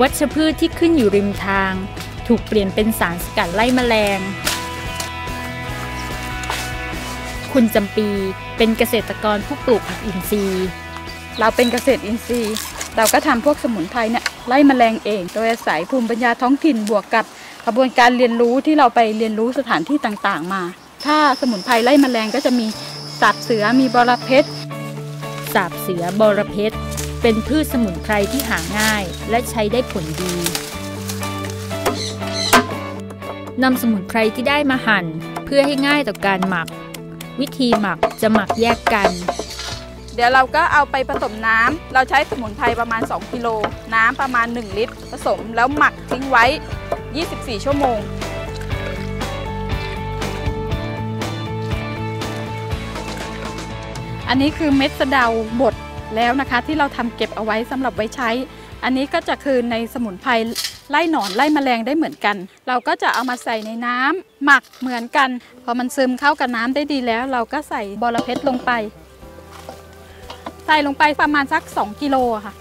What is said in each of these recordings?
วัชพืชที่ขึ้นอยู่ริมทาง ถูกเปลี่ยนเป็นสารสกัดไล่แมลง คุณจำปีเป็นเกษตรกรผู้ปลูกผักอินทรีย์ เราเป็นเกษตรอินทรีย์ เราก็ทำพวกสมุนไพรเนี่ยไล่แมลงเอง โดยอาศัยภูมิปัญญาท้องถิ่นบวกกับกระบวนการเรียนรู้ที่เราไปเรียนรู้สถานที่ต่างๆ มา ถ้าสมุนไพรไล่แมลงก็จะมีสาบเสือมีบอระเพ็ดสาบเสือบอระเพ็ด เป็นพืชสมุนไพรที่หาง่ายและใช้ได้ผลดีนำสมุนไพรที่ได้มาหั่น เพื่อให้ง่ายต่อการหมัก วิธีหมักจะหมักแยกกัน เดี๋ยวเราก็เอาไปผสมน้ำเราใช้สมุนไพรประมาณ 2 กิโล น้ำประมาณ 1 ลิตร ผสมแล้วหมักทิ้งไว้ 24 ชั่วโมง อันนี้คือเม็ดสะเดาบด แล้วนะคะ ที่เราทำเก็บเอาไว้สำหรับไว้ใช้ อันนี้ก็จะคือในสมุนไพรไล่หนอนไล่แมลงได้เหมือนกัน เราก็จะเอามาใส่ในน้ำหมักเหมือนกัน พอมันซึมเข้ากับน้ำได้ดีแล้ว เราก็ใส่บอระเพ็ดลงไป ใส่ลงไปประมาณสัก 2 กิโลค่ะ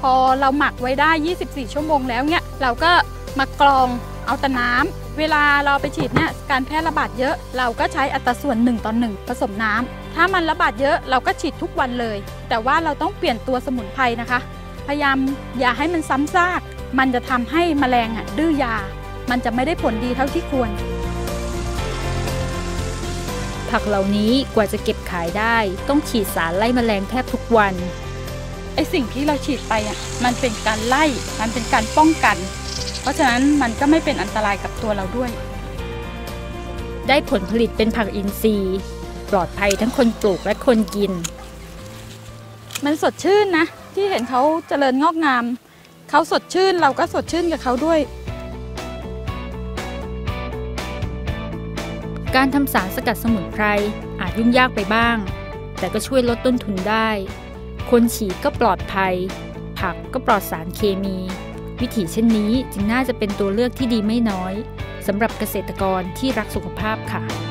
พอเราหมักไว้ได้ 24 ชั่วโมงแล้วเนี่ยเราก็มากรองเอาแต่น้ำเวลาเราไปฉีดเนี่ยการแพร่ระบาดเยอะ เราก็ใช้อัตราส่วน1ต่อ1ผสมน้ำ ถ้ามันระบาดเยอะเราก็ฉีดทุกวันเลย แต่ว่าเราต้องเปลี่ยนตัวสมุนไพรนะคะ พยายามอย่าให้มันซ้ำซาก มันจะทำให้แมลงอะดื้อยา มันจะไม่ได้ผลดีเท่าที่ควร ผักเหล่านี้กว่าจะเก็บขายได้ ต้องฉีดสารไล่แมลงแทบทุกวันไอสิ่งที่เราฉีดไปอะมันเป็นการไล่ มันเป็นการป้องกัน เพราะฉะนั้นมันก็ไม่เป็นอันตรายกับตัวเราด้วย ได้ผลผลิตเป็นผักอินทรีย์ ปลอดภัยทั้งคนปลูกและคนกิน มันสดชื่นนะ ที่เห็นเขาเจริญงอกงาม เขาสดชื่นเราก็สดชื่นกับเขาด้วย การทำสารสกัดสมุนไพรอาจยุ่งยากไปบ้าง แต่ก็ช่วยลดต้นทุนได้ คนฉีดก็ปลอดภัย ผักก็ปลอดสารเคมี วิถีเช่นนี้จึงน่าจะเป็นตัวเลือกที่ดีไม่น้อยสำหรับเกษตรกรที่รักสุขภาพค่ะ